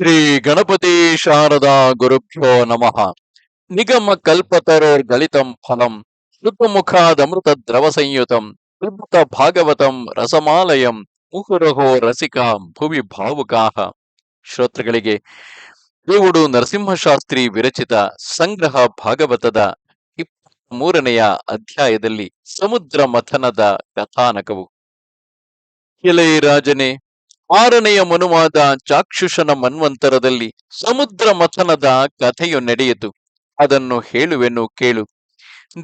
ಶ್ರೀ ಗಣಪತಿ ಶಾರದಾ ಗುರುಭ್ಯೋ ನಮಃ. ನಿಗಮ ಕಲ್ಪತರೋರ್ಗಲಿತಂ ಫಲಂ ಋತುಮುಖಾದಮೃತ ದ್ರವ ಸಂಯುತಂ, ಅದ್ಭುತ ಭಾಗವತಂ ರಸಮಾಲಯಂ, ಮುಹುರಹೋ ರಸಿಕ ಭುವಿ ಭಾವುಕಾಹ ಶ್ರೋತೃಗಳಿಗೆ, ದೇವುಡು ನರಸಿಂಹಶಾಸ್ತ್ರಿ ವಿರಚಿತ ಸಂಗ್ರಹ ಭಾಗವತದ ಇಪ್ಪತ್ತ್ ಮೂರನೆಯ ಅಧ್ಯಾಯದಲ್ಲಿ ಸಮುದ್ರ ಮಥನದ ಕಥಾನಕವು. ಎಲೈ ರಾಜನೇ ಆರನೆಯ ಮನುವಾದ ಚಾಕ್ಷುಷನ ಮನ್ವಂತರದಲ್ಲಿ ಸಮುದ್ರ ಮಥನದ ಕಥೆಯು ನಡೆಯಿತು. ಅದನ್ನು ಹೇಳುವೆನು ಕೇಳು.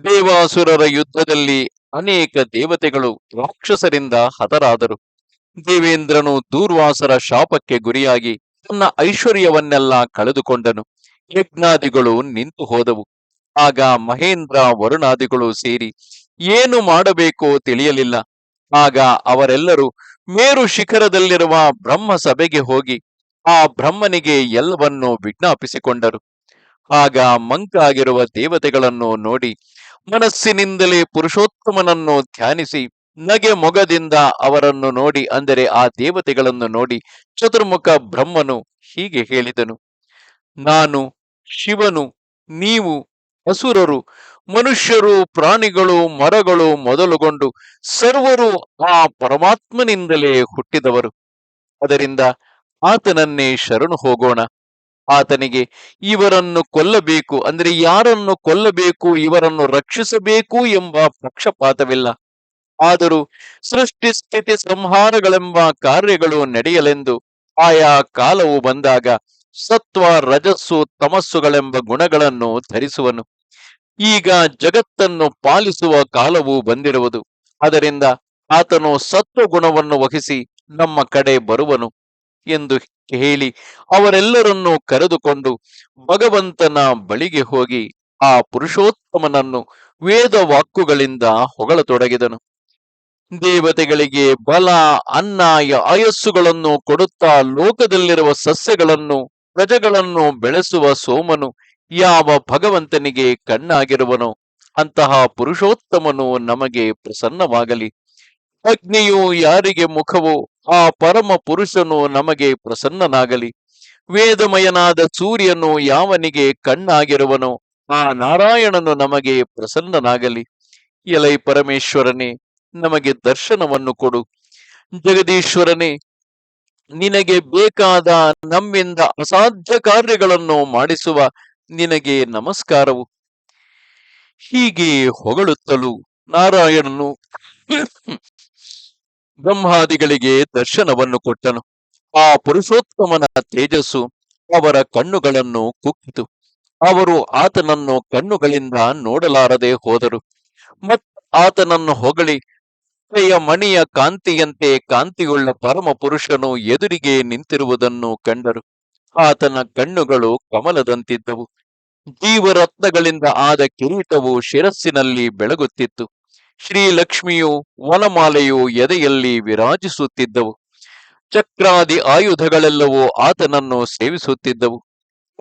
ದೇವಾಸುರರ ಯುದ್ಧದಲ್ಲಿ ಅನೇಕ ದೇವತೆಗಳು ರಾಕ್ಷಸರಿಂದ ಹತರಾದರು. ದೇವೇಂದ್ರನು ದೂರ್ವಾಸರ ಶಾಪಕ್ಕೆ ಗುರಿಯಾಗಿ ತನ್ನ ಐಶ್ವರ್ಯವನ್ನೆಲ್ಲ ಕಳೆದುಕೊಂಡನು. ಯಜ್ಞಾದಿಗಳು ನಿಂತು ಹೋದವು. ಆಗ ಮಹೇಂದ್ರ ವರುಣಾದಿಗಳು ಸೇರಿ, ಏನು ಮಾಡಬೇಕೋ ತಿಳಿಯಲಿಲ್ಲ. ಆಗ ಅವರೆಲ್ಲರೂ ಮೇರು ಶಿಖರದಲ್ಲಿರುವ ಬ್ರಹ್ಮ ಸಭೆಗೆ ಹೋಗಿ ಆ ಬ್ರಹ್ಮನಿಗೆ ಎಲ್ಲವನ್ನೂ ವಿಜ್ಞಾಪಿಸಿಕೊಂಡರು. ಆಗ ಮಂಕಾಗಿರುವ ದೇವತೆಗಳನ್ನು ನೋಡಿ ಮನಸ್ಸಿನಿಂದಲೇ ಪುರುಷೋತ್ತಮನನ್ನು ಧ್ಯಾನಿಸಿ ನಗೆ ಮೊಗದಿಂದ ಅವರನ್ನು ನೋಡಿ ಅಂದರೆ ಆ ದೇವತೆಗಳನ್ನು ನೋಡಿ ಚತುರ್ಮುಖ ಬ್ರಹ್ಮನು ಹೀಗೆ ಹೇಳಿದನು. ನಾನು ಶಿವನು, ನೀವು ಅಸುರರು ಮನುಷ್ಯರು, ಪ್ರಾಣಿಗಳು, ಮರಗಳು ಮೊದಲುಗೊಂಡು ಸರ್ವರು ಆ ಪರಮಾತ್ಮನಿಂದಲೇ ಹುಟ್ಟಿದವರು. ಅದರಿಂದ ಆತನನ್ನೇ ಶರಣು ಹೋಗೋಣ. ಆತನಿಗೆ ಇವರನ್ನು ಕೊಲ್ಲಬೇಕು, ಅಂದ್ರೆ ಯಾರನ್ನು ಕೊಲ್ಲಬೇಕು, ಇವರನ್ನು ರಕ್ಷಿಸಬೇಕು ಎಂಬ ಪಕ್ಷಪಾತವಿಲ್ಲ. ಆದರೂ ಸೃಷ್ಟಿ, ಸ್ಥಿತಿ, ಸಂಹಾರಗಳೆಂಬ ಕಾರ್ಯಗಳು ನಡೆಯಲೆಂದು ಆಯಾ ಕಾಲವು ಬಂದಾಗ ಸತ್ವ, ರಜಸ್ಸು, ತಮಸ್ಸುಗಳೆಂಬ ಗುಣಗಳನ್ನು ಧರಿಸುವನು. ಈಗ ಜಗತ್ತನ್ನು ಪಾಲಿಸುವ ಕಾಲವು ಬಂದಿರುವುದು. ಅದರಿಂದ ಆತನು ಸತ್ವ ಗುಣವನ್ನು ವಹಿಸಿ ನಮ್ಮ ಕಡೆ ಬರುವನು ಎಂದು ಹೇಳಿ ಅವರೆಲ್ಲರನ್ನು ಕರೆದುಕೊಂಡು ಭಗವಂತನ ಬಳಿಗೆ ಹೋಗಿ ಆ ಪುರುಷೋತ್ತಮನನ್ನು ವೇದ ವಾಕ್ಕುಗಳಿಂದ ಹೊಗಳತೊಡಗಿದನು. ದೇವತೆಗಳಿಗೆ ಬಲ, ಅನ್ನ, ಆಯಸ್ಸುಗಳನ್ನು ಕೊಡುತ್ತಾ ಲೋಕದಲ್ಲಿರುವ ಸಸ್ಯಗಳನ್ನು, ಪ್ರಜೆಗಳನ್ನು ಬೆಳೆಸುವ ಸೋಮನು ಯಾವ ಭಗವಂತನಿಗೆ ಕಣ್ಣಾಗಿರುವನೋ ಅಂತಹ ಪುರುಷೋತ್ತಮನು ನಮಗೆ ಪ್ರಸನ್ನವಾಗಲಿ. ಅಗ್ನಿಯು ಯಾರಿಗೆ ಮುಖವೋ ಆ ಪರಮ ಪುರುಷನು ನಮಗೆ ಪ್ರಸನ್ನನಾಗಲಿ. ವೇದಮಯನಾದ ಸೂರ್ಯನು ಯಾವನಿಗೆ ಕಣ್ಣಾಗಿರುವನೋ ಆ ನಾರಾಯಣನು ನಮಗೆ ಪ್ರಸನ್ನನಾಗಲಿ. ಎಲೈ ಪರಮೇಶ್ವರನೇ, ನಮಗೆ ದರ್ಶನವನ್ನು ಕೊಡು. ಜಗದೀಶ್ವರನೇ, ನಿನಗೆ ಬೇಕಾದ ನಮ್ಮಿಂದ ಅಸಾಧ್ಯ ಕಾರ್ಯಗಳನ್ನು ಮಾಡಿಸುವ ನಿನಗೆ ನಮಸ್ಕಾರವು. ಹೀಗೆ ಹೊಗಳುತ್ತಲೂ ನಾರಾಯಣನು ಬ್ರಹ್ಮಾದಿಗಳಿಗೆ ದರ್ಶನವನ್ನು ಕೊಟ್ಟನು. ಆ ಪುರುಷೋತ್ತಮನ ತೇಜಸ್ಸು ಅವರ ಕಣ್ಣುಗಳನ್ನು ಕುಕ್ಕಿತು ಅವರು ಆತನನ್ನು ಕಣ್ಣುಗಳಿಂದ ನೋಡಲಾರದೆ ಹೋದರು. ಮತ್ತು ಆತನನ್ನು ಹೊಗಳಿ ಮಣಿಯ ಕಾಂತಿಯಂತೆ ಕಾಂತಿಯುಳ್ಳ ಪರಮ ಪುರುಷನು ಎದುರಿಗೆ ನಿಂತಿರುವುದನ್ನು ಕಂಡರು. ಆತನ ಕಣ್ಣುಗಳು ಕಮಲದಂತಿದ್ದವು. ಜೀವರತ್ನಗಳಿಂದ ಆದ ಕಿರೀಟವು ಶಿರಸ್ಸಿನಲ್ಲಿ ಬೆಳಗುತ್ತಿತ್ತು. ಶ್ರೀಲಕ್ಷ್ಮಿಯು ವನಮಾಲೆಯು ಎದೆಯಲ್ಲಿ ವಿರಾಜಿಸುತ್ತಿದ್ದವು. ಚಕ್ರಾದಿ ಆಯುಧಗಳೆಲ್ಲವೂ ಆತನನ್ನು ಸೇವಿಸುತ್ತಿದ್ದವು.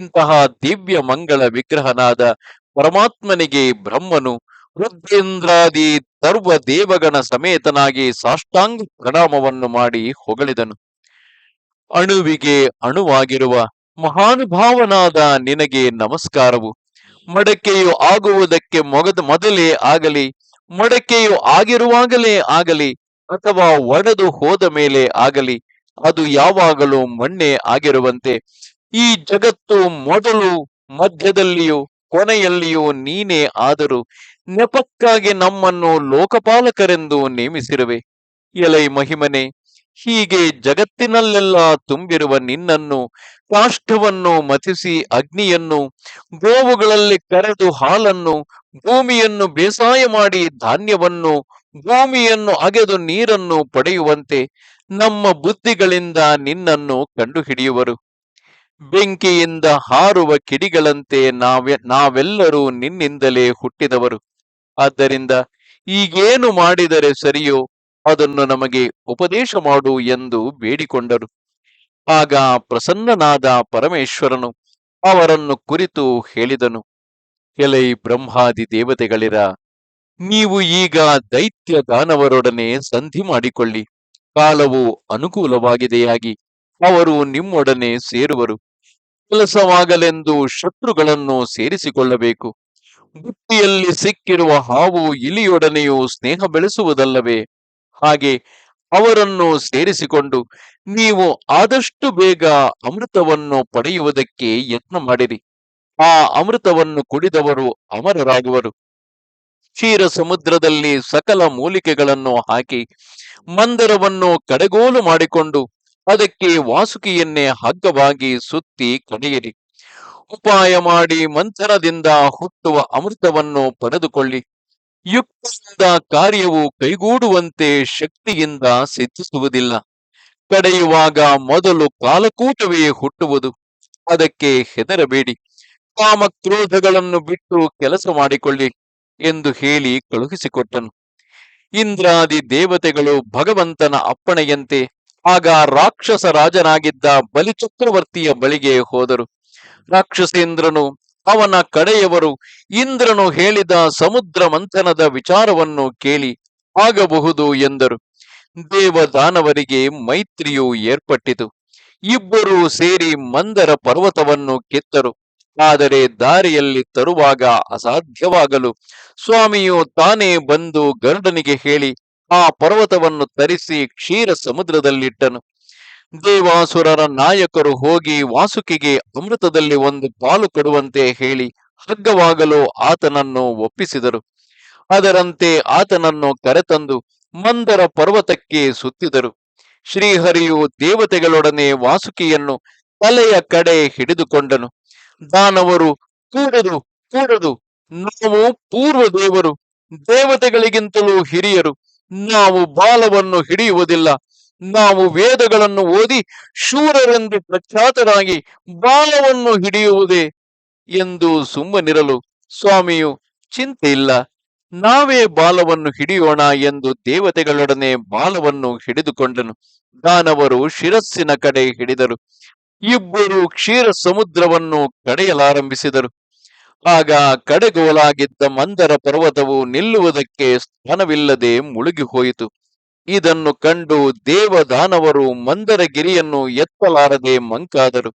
ಇಂತಹ ದಿವ್ಯ ಮಂಗಳ ವಿಗ್ರಹನಾದ ಪರಮಾತ್ಮನಿಗೆ ಬ್ರಹ್ಮನು ರುದ್ರೇಂದ್ರಾದಿ ಸರ್ವ ದೇವಗಣ ಸಮೇತನಾಗಿ ಸಾಷ್ಟಾಂಗ ಪ್ರಣಾಮವನ್ನು ಮಾಡಿ ಹೊಗಳಿದನು. ಅಣುವಿಗೆ ಅಣುವಾಗಿರುವ ಮಹಾನುಭಾವನಾದ ನಿನಗೆ ನಮಸ್ಕಾರವು. ಮಡಕೆಯು ಆಗುವುದಕ್ಕೆ ಮೊಗದ ಮೊದಲೇ ಆಗಲಿ, ಮಡಕೆಯು ಆಗಿರುವಾಗಲೇ ಆಗಲಿ ಅಥವಾ ಒಡೆದು ಹೋದ ಮೇಲೆ ಆಗಲಿ, ಅದು ಯಾವಾಗಲೂ ಮಣ್ಣೆ ಆಗಿರುವಂತೆ. ಈ ಜಗತ್ತು ಮೊದಲು ಮಧ್ಯದಲ್ಲಿಯೂ ಕೊನೆಯಲ್ಲಿಯೂ ನೀನೇ ಆದರೂ ನೆಪಕ್ಕಾಗಿ ನಮ್ಮನ್ನು ಲೋಕಪಾಲಕರೆಂದು ನೇಮಿಸಿರುವೆ. ಎಲೈ ಮಹಿಮನೆ ಹೀಗೆ ಜಗತ್ತಿನಲ್ಲೆಲ್ಲ ತುಂಬಿರುವ ನಿನ್ನನ್ನು ಕಾಷ್ಟವನ್ನು ಮತಿಸಿ ಅಗ್ನಿಯನ್ನು, ಗೋವುಗಳಲ್ಲಿ ಕರೆದು ಹಾಲನ್ನು, ಭೂಮಿಯನ್ನು ಬೇಸಾಯ ಮಾಡಿ ಧಾನ್ಯವನ್ನು, ಭೂಮಿಯನ್ನು ಅಗೆದು ನೀರನ್ನು ಪಡೆಯುವಂತೆ ನಮ್ಮ ಬುದ್ಧಿಗಳಿಂದ ನಿನ್ನನ್ನು ಕಂಡುಹಿಡಿಯುವರು. ಬೆಂಕಿಯಿಂದ ಹಾರುವ ಕಿಡಿಗಳಂತೆ ನಾವೆ, ನಾವೆಲ್ಲರೂ ನಿನ್ನಿಂದಲೇ ಹುಟ್ಟಿದವರು. ಆದ್ದರಿಂದ ಈಗೇನು ಮಾಡಿದರೆ ಸರಿಯೋ? ಅದನ್ನು ನಮಗೆ ಉಪದೇಶ ಮಾಡು ಎಂದು ಬೇಡಿಕೊಂಡರು. ಆಗ ಪ್ರಸನ್ನನಾದ ಪರಮೇಶ್ವರನು ಅವರನ್ನು ಕುರಿತು ಹೇಳಿದನು. ಎಲೈ ಬ್ರಹ್ಮಾದಿ ದೇವತೆಗಳಿರ, ನೀವು ಈಗ ದೈತ್ಯ ದಾನವರೊಡನೆ ಸಂಧಿ ಮಾಡಿಕೊಳ್ಳಿ. ಕಾಲವು ಅನುಕೂಲವಾಗಿದೆಯಾಗಿ ಅವರು ನಿಮ್ಮೊಡನೆ ಸೇರುವರು. ಕೆಲಸವಾಗಲೆಂದು ಶತ್ರುಗಳನ್ನು ಸೇರಿಸಿಕೊಳ್ಳಬೇಕು. ಬುತ್ತಿಯಲ್ಲಿ ಸಿಕ್ಕಿರುವ ಹಾವು ಇಲಿಯೊಡನೆಯೂ ಸ್ನೇಹ ಬೆಳೆಸುವುದಲ್ಲವೇ? ಹಾಗೆ ಅವರನ್ನು ಸೇರಿಸಿಕೊಂಡು ನೀವು ಆದಷ್ಟು ಬೇಗ ಅಮೃತವನ್ನು ಪಡೆಯುವುದಕ್ಕೆ ಯತ್ನ ಮಾಡಿರಿ. ಆ ಅಮೃತವನ್ನು ಕುಡಿದವರು ಅಮರರಾಗುವರು. ಕ್ಷೀರ ಸಮುದ್ರದಲ್ಲಿ ಸಕಲ ಮೂಲಿಕೆಗಳನ್ನು ಹಾಕಿ ಮಂದರವನ್ನು ಕಡೆಗೋಲು ಮಾಡಿಕೊಂಡು ಅದಕ್ಕೆ ವಾಸುಕಿಯನ್ನೇ ಹಗ್ಗವಾಗಿ ಸುತ್ತಿ ಕಡೆಯಿರಿ ಉಪಾಯ ಮಾಡಿ ಮಂಥನದಿಂದ ಹುಟ್ಟುವ ಅಮೃತವನ್ನು ಪಡೆದುಕೊಳ್ಳಿ. ಯುಕ್ತದಿಂದ ಕಾರ್ಯವು ಕೈಗೂಡುವಂತೆ ಶಕ್ತಿಯಿಂದ ಸಿದ್ಧಿಸುವುದಿಲ್ಲ. ಕಡೆಯುವಾಗ ಮೊದಲು ಕಾಲಕೂಟವೇ ಹುಟ್ಟುವುದು. ಅದಕ್ಕೆ ಹೆದರಬೇಡಿ. ಕಾಮಕ್ರೋಧಗಳನ್ನು ಬಿಟ್ಟು ಕೆಲಸ ಮಾಡಿಕೊಳ್ಳಿ ಎಂದು ಹೇಳಿ ಕಳುಹಿಸಿಕೊಟ್ಟನು. ಇಂದ್ರಾದಿ ದೇವತೆಗಳು ಭಗವಂತನ ಅಪ್ಪಣೆಯಂತೆ ಆಗ ರಾಕ್ಷಸ ರಾಜನಾಗಿದ್ದ ಬಲಿಚಕ್ರವರ್ತಿಯ ಬಳಿಗೆ ಹೋದರು. ರಾಕ್ಷಸೇಂದ್ರನು ಅವನ ಕಡೆಯವರು ಇಂದ್ರನು ಹೇಳಿದ ಸಮುದ್ರ ಮಂಥನದ ವಿಚಾರವನ್ನು ಕೇಳಿ ಆಗಬಹುದು ಎಂದರು. ದೇವದಾನವರಿಗೆ ಮೈತ್ರಿಯು ಏರ್ಪಟ್ಟಿತು. ಇಬ್ಬರು ಸೇರಿ ಮಂದರ ಪರ್ವತವನ್ನು ಕೆತ್ತರು. ಆದರೆ ದಾರಿಯಲ್ಲಿ ತರುವಾಗ ಅಸಾಧ್ಯವಾಗಲು ಸ್ವಾಮಿಯು ತಾನೇ ಬಂದು ಗರುಡನಿಗೆ ಹೇಳಿ, ಆ ಪರ್ವತವನ್ನು ತರಿಸಿ ಕ್ಷೀರ ಸಮುದ್ರದಲ್ಲಿಟ್ಟನು. ದೇವಾಸುರರ ನಾಯಕರು ಹೋಗಿ ವಾಸುಕಿಗೆ ಅಮೃತದಲ್ಲಿ ಒಂದು ಪಾಲು ಕೊಡುವಂತೆ ಹೇಳಿ ಹಗ್ಗವಾಗಲು ಆತನನ್ನು ಒಪ್ಪಿಸಿದರು. ಅದರಂತೆ ಆತನನ್ನು ಕರೆತಂದು ಮಂದರ ಪರ್ವತಕ್ಕೆ ಸುತ್ತಿದರು. ಶ್ರೀಹರಿಯು ದೇವತೆಗಳೊಡನೆ ವಾಸುಕಿಯನ್ನು ತಲೆಯ ಕಡೆ ಹಿಡಿದುಕೊಂಡನು. ದಾನವರು ಕೂಡದು ಕೂಡದು ನಾವು ಪೂರ್ವ ದೇವರು, ದೇವತೆಗಳಿಗಿಂತಲೂ ಹಿರಿಯರು, ನಾವು ಬಾಲವನ್ನು ಹಿಡಿಯುವುದಿಲ್ಲ ನಾವು ವೇದಗಳನ್ನು ಓದಿ ಶೂರರೆಂದು ಪ್ರಖ್ಯಾತರಾಗಿ ಬಾಲವನ್ನು ಹಿಡಿಯುವುದೇ ಎಂದು ಸುಮ್ಮನಿರಲು ಸ್ವಾಮಿಯು ಚಿಂತೆ ಇಲ್ಲ ನಾವೇ ಬಾಲವನ್ನು ಹಿಡಿಯೋಣ ಎಂದು ದೇವತೆಗಳೊಡನೆ ಬಾಲವನ್ನು ಹಿಡಿದುಕೊಂಡನು. ದಾನವರು ಶಿರಸ್ಸಿನ ಕಡೆ ಹಿಡಿದರು. ಇಬ್ಬರು ಕ್ಷೀರ ಸಮುದ್ರವನ್ನು ಕಡೆಯಲಾರಂಭಿಸಿದರು. ಆಗ ಕಡೆಗೋಲಾಗಿದ್ದ ಮಂದರ ಪರ್ವತವು ನಿಲ್ಲುವುದಕ್ಕೆ ಸ್ಥಾನವಿಲ್ಲದೆ ಮುಳುಗಿ ಹೋಯಿತು ಇದನ್ನು ಕಂಡು ದೇವದಾನವರು ಮಂದರಗಿರಿಯನ್ನು ಎತ್ತಲಾರದೆ ಮಂಕಾದರು.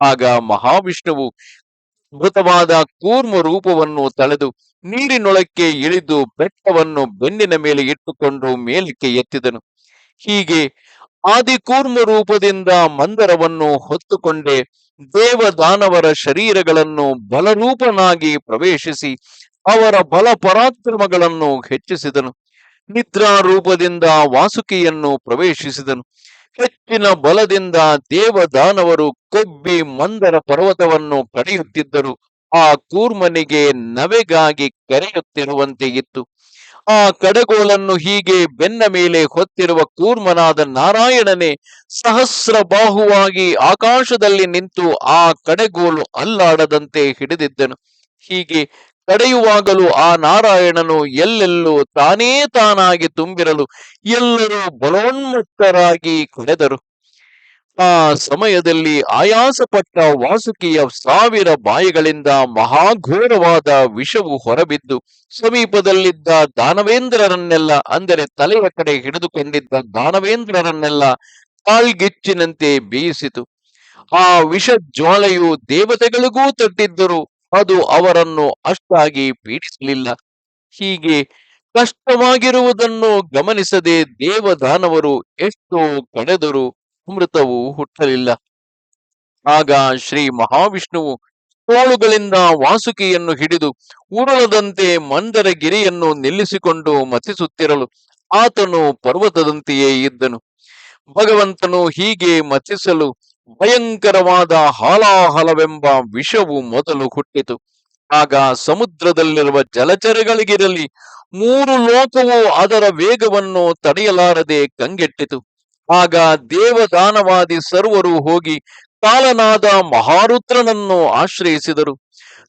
ಆಗ ಮಹಾವಿಷ್ಣುವು ಮೃತವಾದ ಕೂರ್ಮ ರೂಪವನ್ನು ತಳೆದು ನೀರಿನೊಳಕ್ಕೆ ಇಳಿದು ಬೆಟ್ಟವನ್ನು ಬೆನ್ನಿನ ಮೇಲೆ ಇಟ್ಟುಕೊಂಡು ಮೇಲಕ್ಕೆ ಎತ್ತಿದನು. ಹೀಗೆ ಆದಿಕೂರ್ಮ ರೂಪದಿಂದ ಮಂದರವನ್ನು ಹೊತ್ತುಕೊಂಡೇ ದೇವದಾನವರ ಶರೀರಗಳನ್ನು ಬಲರೂಪನಾಗಿ ಪ್ರವೇಶಿಸಿ ಅವರ ಬಲ ಪರಾಕ್ರಮಗಳನ್ನು ಹೆಚ್ಚಿಸಿದನು. ನಿದ್ರಾ ರೂಪದಿಂದ ವಾಸುಕಿಯನ್ನು ಪ್ರವೇಶಿಸಿದನು. ಹೆಚ್ಚಿನ ಬಲದಿಂದ ದೇವದಾನವರು ಕೊಬ್ಬಿ ಮಂದರ ಪರ್ವತವನ್ನು ಕಡಿಯುತ್ತಿದ್ದರು ಆ ಕೂರ್ಮನಿಗೆ ನವೆಗಾಗಿ ಕರೆಯುತ್ತಿರುವಂತೆ ಇತ್ತು. ಆ ಕಡೆಗೋಲನ್ನು ಹೀಗೆ ಬೆನ್ನ ಮೇಲೆ ಹೊತ್ತಿರುವ ಕೂರ್ಮನಾದ ನಾರಾಯಣನೇ ಸಹಸ್ರ ಬಾಹುವಾಗಿ ಆಕಾಶದಲ್ಲಿ ನಿಂತು ಆ ಕಡೆಗೋಲು ಅಲ್ಲಾಡದಂತೆ ಹಿಡಿದಿದ್ದನು. ಹೀಗೆ ಕಡೆಯುವಾಗಲೂ ಆ ನಾರಾಯಣನು ಎಲ್ಲೆಲ್ಲೂ ತಾನೇ ತಾನಾಗಿ ತುಂಬಿರಲು ಎಲ್ಲರೂ ಬಲೋನ್ಮುಕ್ತರಾಗಿ ಕಳೆದರು. ಆ ಸಮಯದಲ್ಲಿ ಆಯಾಸಪಟ್ಟ ವಾಸುಕಿಯ ಸಾವಿರ ಬಾಯಿಗಳಿಂದ ಮಹಾಘೋರವಾದ ವಿಷವು ಹೊರಬಿದ್ದು ಸಮೀಪದಲ್ಲಿದ್ದ ದಾನವೇಂದ್ರರನ್ನೆಲ್ಲ, ಅಂದರೆ ತಲೆಯ ಕಡೆ ಹಿಡಿದುಕೊಂಡಿದ್ದ ದಾನವೇಂದ್ರರನ್ನೆಲ್ಲ ಕಾಳ್ಗಿಚ್ಚಿನಂತೆ ಬೇಯಿಸಿತು ಆ ವಿಷ ಜ್ವಾಲೆಯು ದೇವತೆಗಳಿಗೂ ತಟ್ಟಿದ್ದರು. ಅದು ಅವರನ್ನು ಅಷ್ಟಾಗಿ ಪೀಡಿಸಲಿಲ್ಲ. ಹೀಗೆ ಕಷ್ಟವಾಗಿರುವುದನ್ನು ಗಮನಿಸದೆ ದೇವದಾನವರು ಎಷ್ಟೋ ಕಡೆದರೂ ಅಮೃತವು ಹುಟ್ಟಲಿಲ್ಲ. ಆಗ ಶ್ರೀ ಮಹಾವಿಷ್ಣುವು ತೋಳುಗಳಿಂದ ವಾಸುಕಿಯನ್ನು ಹಿಡಿದು ಉರುಳದಂತೆ ಮಂದರ ಗಿರಿಯನ್ನು ನಿಲ್ಲಿಸಿಕೊಂಡು ಮತಿಸುತ್ತಿರಲು ಆತನು ಪರ್ವತದಂತೆಯೇ ಇದ್ದನು. ಭಗವಂತನು ಹೀಗೆ ಮತಿಸಲು ಭಯಂಕರವಾದ ಹಾಲಾಹಲವೆಂಬ ವಿಷವು ಮೊದಲು ಹುಟ್ಟಿತು. ಆಗ ಸಮುದ್ರದಲ್ಲಿರುವ ಜಲಚರಗಳಿಗಿರಲಿ, ಮೂರು ಲೋಕವು ಅದರ ವೇಗವನ್ನು ತಡೆಯಲಾರದೆ ಕಂಗೆಟ್ಟಿತು. ಆಗ ದೇವದಾನವಾದಿ ಸರ್ವರು ಹೋಗಿ ಕಾಲನಾದ ಮಹಾರುದ್ರನನ್ನು ಆಶ್ರಯಿಸಿದರು.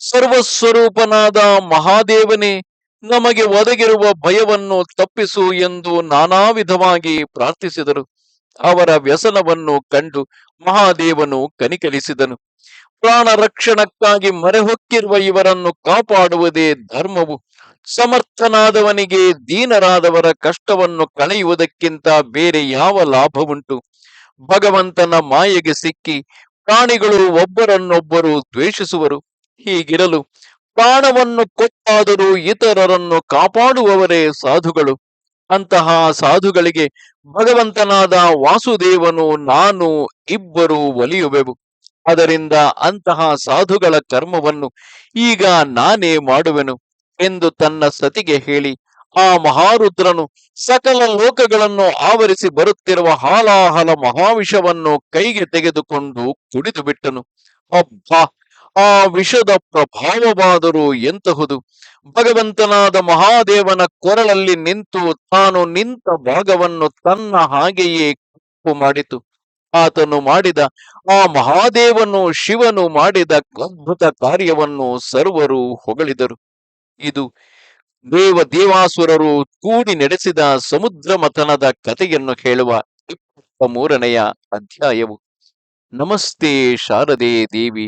ಸರ್ವಸ್ವರೂಪನಾದ ಮಹಾದೇವನೇ, ನಮಗೆ ಒದಗಿರುವ ಭಯವನ್ನು ತಪ್ಪಿಸು ಎಂದು ನಾನಾ ವಿಧವಾಗಿ ಪ್ರಾರ್ಥಿಸಿದರು. ಅವರ ವ್ಯಸನವನ್ನು ಕಂಡು ಮಹಾದೇವನು ಕನಿಕರಿಸಿದನು. ಪ್ರಾಣ ರಕ್ಷಣಕ್ಕಾಗಿ ಮರೆಹೊಕ್ಕಿರುವ ಇವರನ್ನು ಕಾಪಾಡುವುದೇ ಧರ್ಮವು. ಸಮರ್ಥನಾದವನಿಗೆ ದೀನರಾದವರ ಕಷ್ಟವನ್ನು ಕಳೆಯುವುದಕ್ಕಿಂತ ಬೇರೆ ಯಾವ ಲಾಭವುಂಟು? ಭಗವಂತನ ಮಾಯೆಗೆ ಸಿಕ್ಕಿ ಪ್ರಾಣಿಗಳು ಒಬ್ಬರನ್ನೊಬ್ಬರು ದ್ವೇಷಿಸುವರು. ಹೀಗಿರಲು ಪ್ರಾಣವನ್ನು ಕೊಟ್ಟಾದರೂ ಇತರರನ್ನು ಕಾಪಾಡುವವರೇ ಸಾಧುಗಳು. ಅಂತಹ ಸಾಧುಗಳಿಗೆ ಭಗವಂತನಾದ ವಾಸುದೇವನು, ನಾನು, ಇಬ್ಬರು ಒಲಿಯುವೆವು. ಅದರಿಂದ ಅಂತಹ ಸಾಧುಗಳ ಕರ್ಮವನ್ನು ಈಗ ನಾನೇ ಮಾಡುವೆನು ಎಂದು ತನ್ನ ಸತಿಗೆ ಹೇಳಿ, ಆ ಮಹಾರುದ್ರನು ಸಕಲ ಲೋಕಗಳನ್ನು ಆವರಿಸಿ ಬರುತ್ತಿರುವ ಹಾಲಾಹಲ ಮಹಾವಿಷವನ್ನು ಕೈಗೆ ತೆಗೆದುಕೊಂಡು ಕುಡಿದು ಬಿಟ್ಟನು ಅಬ್ಬಾ! ಆ ವಿಷದ ಪ್ರಭಾವವಾದರೂ ಎಂತಹುದು? ಭಗವಂತನಾದ ಮಹಾದೇವನ ಕೊರಳಲ್ಲಿ ನಿಂತು ತಾನು ನಿಂತ ಭಾಗವನ್ನು ತನ್ನ ಹಾಗೆಯೇ ಕಪ್ಪು ಮಾಡಿತು. ಆತನು ಮಾಡಿದ ಆ ಮಹಾದೇವನು ಶಿವನು ಮಾಡಿದ ಅದ್ಭುತ ಕಾರ್ಯವನ್ನು ಸರ್ವರು ಹೊಗಳಿದರು. ಇದು ದೇವ ದೇವಾಸುರರು ಕೂಡಿ ನಡೆಸಿದ ಸಮುದ್ರ ಮಥನದ ಕಥೆಯನ್ನು ಹೇಳುವ ಇಪ್ಪತ್ತ ಮೂರನೆಯ ಅಧ್ಯಾಯವು. ನಮಸ್ತೆ ಶಾರದೆ ದೇವಿ.